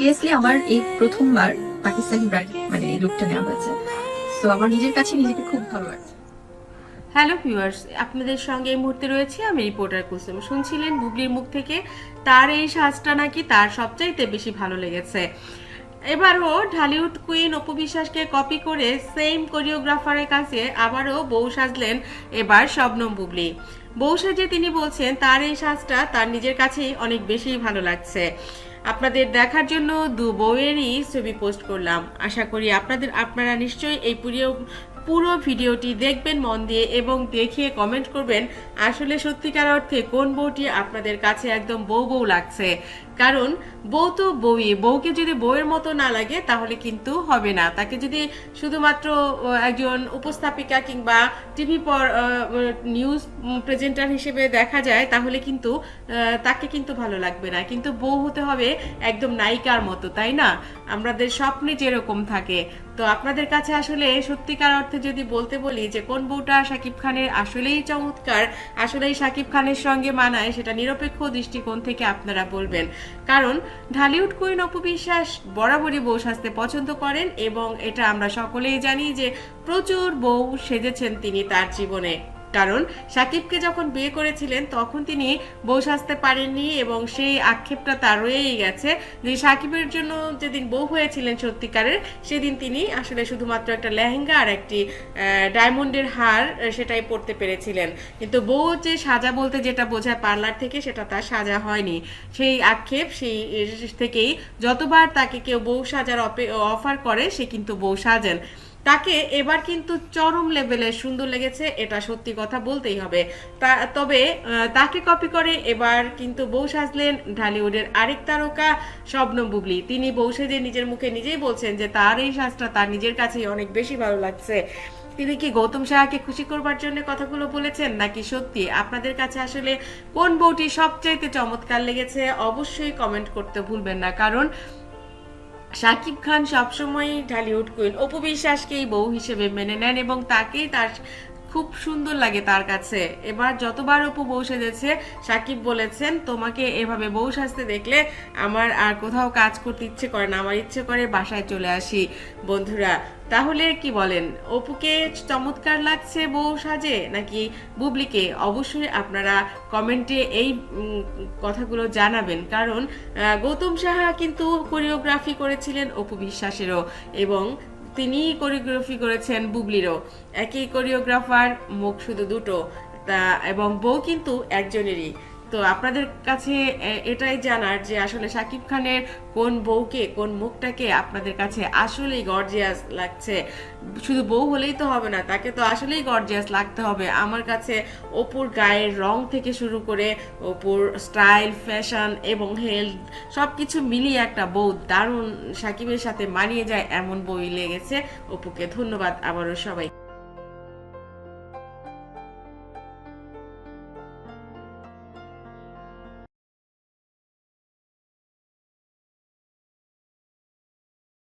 Seriously আমার এই প্রথমবার পাকিস্তানি ব্র্যান্ড মানে এই লুকটা নেওয়া হয়েছে। তো আমার নিজের কাছে নিজেকে খুব ভালো লাগছে। হ্যালো ভিউয়ার্স আপনাদের সঙ্গে এই মুহূর্তে আমি রিপোর্টার কুসুম। শুনছিলেন বুবলির মুখ থেকে, তার এই সাজটা নাকি তার সবচাইতে বেশি ভালো লেগেছে। এবারও ঢালিউড কুইন অপু বিশ্বাসকে কপি করে সেম কোরিওগ্রাফারের কাছে আবারও বউ সাজলেন এবার শবনম বুবলি। বউ সাজে তিনি বলছেন, তার এই সাজটা তার নিজের কাছেই অনেক বেশি ভালো লাগছে। আপনাদের দেখার জন্য দু বউয়েরই ছবি পোস্ট করলাম। আশা করি আপনাদের, আপনারা নিশ্চয়ই এই পুরো পুরো ভিডিওটি দেখবেন মন দিয়ে এবং দেখিয়ে কমেন্ট করবেন আসলে সত্যিকার অর্থে কোন বউটি আপনাদের কাছে একদম বউ বউ লাগছে। কারণ বউ তো বউই, বউকে যদি বউয়ের মতো না লাগে তাহলে কিন্তু হবে না। তাকে যদি শুধুমাত্র একজন উপস্থাপিকা কিংবা টিভি পর নিউজ প্রেজেন্টার হিসেবে দেখা যায়, তাহলে কিন্তু তাকে কিন্তু ভালো লাগবে না। কিন্তু বউ হতে হবে একদম নায়িকার মতো, তাই না? আমাদের স্বপ্নে যেরকম থাকে। তো আপনাদের কাছে আসলে সত্যিকার অর্থে যদি বলতে বলি যে কোন বউটা শাকিব খানের আসলেই চমৎকার, আসলেই শাকিব খানের সঙ্গে মানায়, সেটা নিরপেক্ষ দৃষ্টিকোণ থেকে আপনারা বলবেন। কারণ ঢালিউড কুইন অপবিশ্বাস বরাবরই বউ সাজতে পছন্দ করেন এবং এটা আমরা সকলেই জানি যে প্রচুর বউ সেজেছেন তিনি তার জীবনে। কারণ সাকিবকে যখন বিয়ে করেছিলেন, তখন তিনি বউ সাজতে পারেননি এবং সেই আক্ষেপটা তার রয়েই গেছে যে সাকিবের জন্য যেদিন বউ হয়েছিলেন সত্যিকারের, সেদিন তিনি আসলে শুধুমাত্র একটা লেহেঙ্গা আর একটি ডায়মন্ডের হার সেটাই পরতে পেরেছিলেন। কিন্তু বউ যে সাজা বলতে যেটা বোঝায় পার্লার থেকে, সেটা তার সাজা হয়নি। সেই আক্ষেপ, সেই থেকেই যতবার তাকে কেউ বউ সাজার অফার করে, সে কিন্তু বউ সাজেন। তাকে এবার কিন্তু চরম লেভেলের সুন্দর লেগেছে, এটা সত্যি কথা বলতেই হবে। তবে তাকে কপি করে এবার কিন্তু বউ সাজলেন ঢালিউডের আরেক তারকা শবনম বুবলি। তিনি বউ সেজে নিজের মুখে নিজেই বলছেন যে, তার এই সাজটা তার নিজের কাছেই অনেক বেশি ভালো লাগছে। তিনি কি গৌতম সাহাকে খুশি করবার জন্য কথাগুলো বলেছেন, নাকি সত্যি? আপনাদের কাছে আসলে কোন বউটি সবচাইতে চমৎকার লেগেছে, অবশ্যই কমেন্ট করতে ভুলবেন না। কারণ শাকিব খান সবসময় ঢালিউড কুইন। অপু বিশ্বাসকেই বউ হিসেবে মেনে নেন এবং তাকেই তার খুব সুন্দর লাগে তার কাছে। এবার যতবার অপু বউ সেজেছে, সাকিব বলেছেন, তোমাকে এভাবে বউ সাজতে দেখলে আমার আর কোথাও কাজ করতে ইচ্ছে করে না, আমার ইচ্ছে করে বাসায় চলে আসি। বন্ধুরা, তাহলে কি বলেন? অপুকে চমৎকার লাগছে বউ সাজে নাকি বুবলিকে? অবশ্যই আপনারা কমেন্টে এই কথাগুলো জানাবেন। কারণ গৌতম সাহা কিন্তু কোরিওগ্রাফি করেছিলেন অপু বিশ্বাসেরও এবং তিনি কোরিওগ্রাফি করেছেন বুবলিরও। একই কোরিওগ্রাফার মুখ শুধু দুটো তা এবং বউ কিন্তু একজনেরই। তো আপনাদের কাছে এটাই জানার যে আসলে শাকিব খানের কোন বউকে, কোন মুখটাকে আপনাদের কাছে আসলেই গর্জিয়াস লাগছে। শুধু বউ হলেই তো হবে না, তাকে তো আসলেই গর্জিয়াস লাগতে হবে। আমার কাছে অপুর গায়ের রং থেকে শুরু করে অপুর স্টাইল ফ্যাশন এবং হেলথ সব কিছু মিলিয়ে একটা বউ দারুণ সাকিবের সাথে মানিয়ে যায়, এমন বই লেগেছে। অপুকে ধন্যবাদ আবারও সবাই